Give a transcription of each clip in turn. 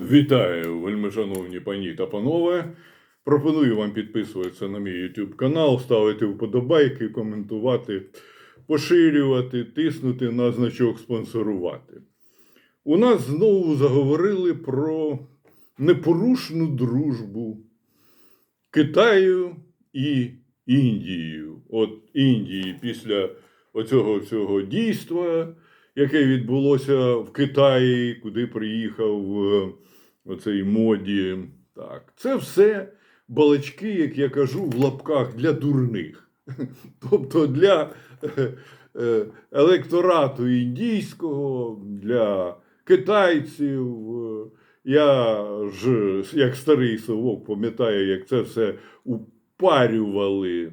Вітаю, вельмишановні пані та панове. Пропоную вам підписуватися на мій YouTube канал, ставити вподобайки, коментувати, поширювати, тиснути на значок спонсорувати. У нас знову заговорили про непорушну дружбу Китаю і Індією. От Індії після оцього всього дійства, яке відбулося в Китаї, куди приїхав е, оцей моді. Так, це все балачки, як я кажу, в лапках для дурних. Тобто для е, е, електорату індійського, для китайців. Я ж, як старий совок, пам'ятаю, як це все упарювали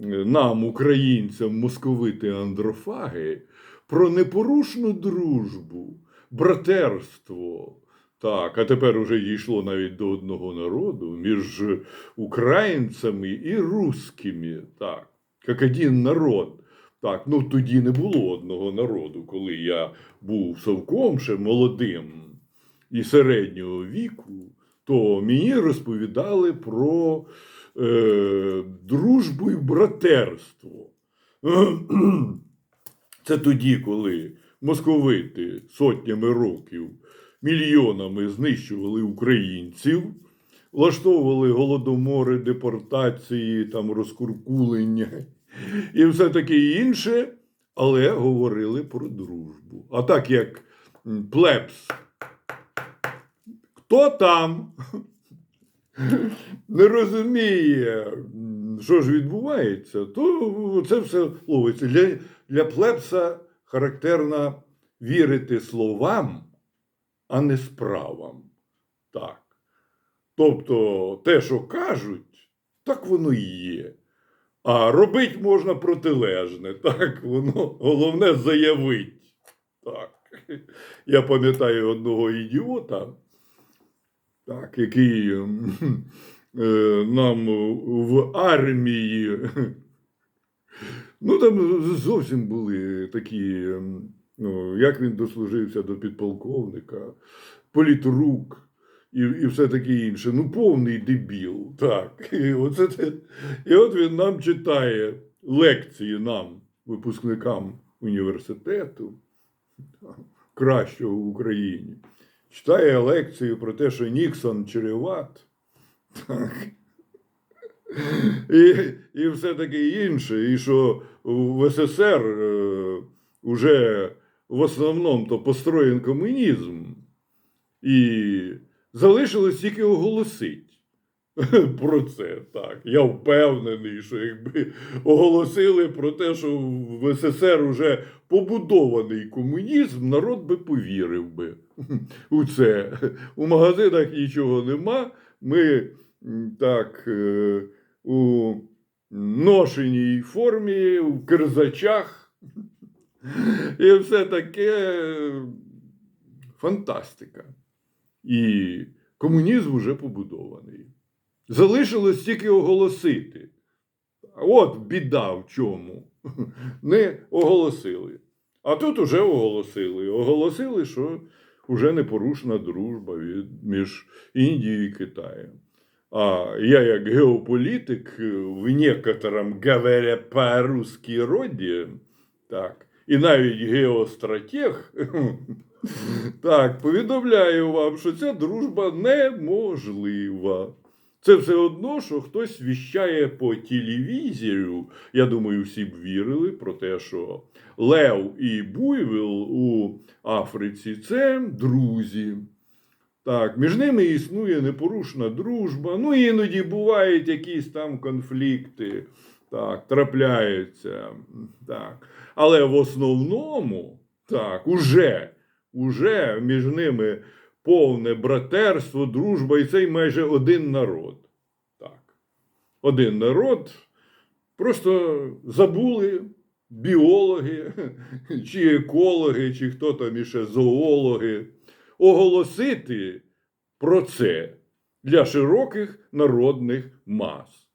нам, українцям, московити андрофаги, про непорушну дружбу, братерство. Так, а тепер уже дійшло навіть до одного народу між українцями і русскими. Так, як один народ. Так, ну тоді не було одного народу, коли я був совком ще молодим і середнього віку, то мені розповідали про е, дружбу і братерство. Це тоді, коли московити сотнями років мільйонами знищували українців, влаштовували голодомори, депортації, там розкуркулення і все таке інше, але говорили про дружбу. А так як плебс, хто там не розуміє, що ж відбувається, то це все ловиться. Для, для плебса характерно вірити словам, а не справам. Так. Тобто те, що кажуть, так воно і є. А робить можна протилежне. Так, воно головне заявить. Так. Я пам'ятаю одного ідіота, так, який ем, е, нам в армії. Ну, там зовсім були такі, ем, ну, як він дослужився до підполковника, політрук і, і все таке інше. Ну, повний дебіл. Так. І, оце, і от він нам читає лекції нам, випускникам університету, кращого в Україні. Читає лекцію про те, що Ніксон череват. Так. І, і все таке інше. І що в СССР вже уже в основному то построєн комунізм. І залишилось тільки оголосити про це. Так. Я впевнений, що якби оголосили про те, що в СССР вже побудований комунізм, народ би повірив би у це. У магазинах нічого нема. Ми так е, у ношеній формі, в кирзачах. І все таке фантастика. І комунізм вже побудований. Залишилось тільки оголосити. От біда в чому. Не оголосили. А тут уже оголосили. Оголосили, що вже непорушна дружба між Індією і Китаєм. А я, як геополітик, в некотором говоря по-русски роді, так, і навіть геостратег, так, повідомляю вам, що ця дружба неможлива. Це все одно, що хтось віщає по телевізію. Я думаю, всі б вірили про те, що Лев і Буйвіл у Африці це друзі. Так, між ними існує непорушна дружба. Ну, іноді бувають якісь там конфлікти, так, трапляються. Так. Але в основному, так, уже, уже між ними повне братерство, дружба, і цей майже один народ. Так. Один народ. Просто забули біологи, чи екологи, чи хто там іще зоологи, оголосити про це для широких народних мас.